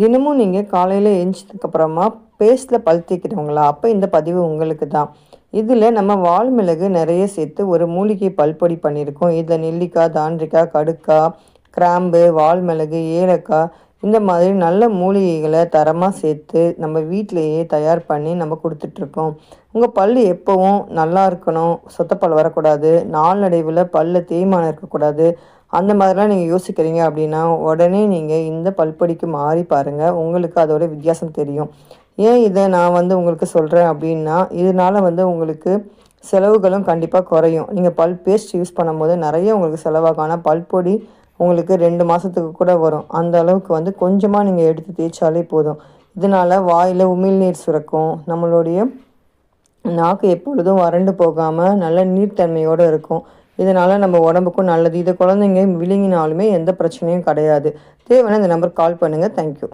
தினமும் நீங்கள் காலையில் எழுந்ததுக்கப்புறமா பேஸ்ட்டில் பல் தேய்க்கிறவங்களா அப்போ இந்த பதிவு உங்களுக்கு தான் இதில் நம்ம வால் மிளகு நிறைய சேர்த்து ஒரு மூலிகை பல்பொடி பண்ணியிருக்கோம். இதில் நெல்லிக்காய் தாண்டிக்காய் கடுக்காய் கிராம்பு வால் மிளகு ஏலக்காய் இந்த மாதிரி நல்ல மூலிகைகளை தரமாக சேர்த்து நம்ம வீட்டிலையே தயார் பண்ணி நம்ம கொடுத்துட்ருக்கோம். உங்கள் பல் எப்போவும் நல்லா இருக்கணும். சொத்தப்பல் வரக்கூடாது. நாளடைவில் பல்ல தேய்மானம் இருக்கக்கூடாது. அந்த மாதிரிலாம் நீங்கள் யோசிக்கிறீங்க அப்படின்னா உடனே நீங்கள் இந்த பல்படிக்கு மாறி பாருங்கள் உங்களுக்கு அதோட வித்தியாசம் தெரியும். ஏன் இதை நான் வந்து உங்களுக்கு சொல்கிறேன் அப்படின்னா இதனால் வந்து உங்களுக்கு செலவுகளும் கண்டிப்பாக குறையும். நீங்கள் பல் பேஸ்ட் யூஸ் பண்ணும்போது நிறைய உங்களுக்கு செலவாகும். ஆனால் பல்பொடி உங்களுக்கு ரெண்டு மாதத்துக்கு கூட வரும். அந்த அளவுக்கு வந்து கொஞ்சமாக நீங்கள் எடுத்து தேய்ச்சாலே போதும். இதனால் வாயில் உமிழ்நீர் சுரக்கும். நம்மளுடைய நாக்கு எப்பொழுதும் வறண்டு போகாமல் நல்ல நீர்த்தன்மையோடு இருக்கும். இதனால் நம்ம உடம்புக்கும் நல்லது. இது குழந்தைங்க விழுங்கினாலுமே எந்த பிரச்சனையும் கிடையாது. தேவையான இந்த நம்பர் கால் பண்ணுங்கள் தேங்க்யூ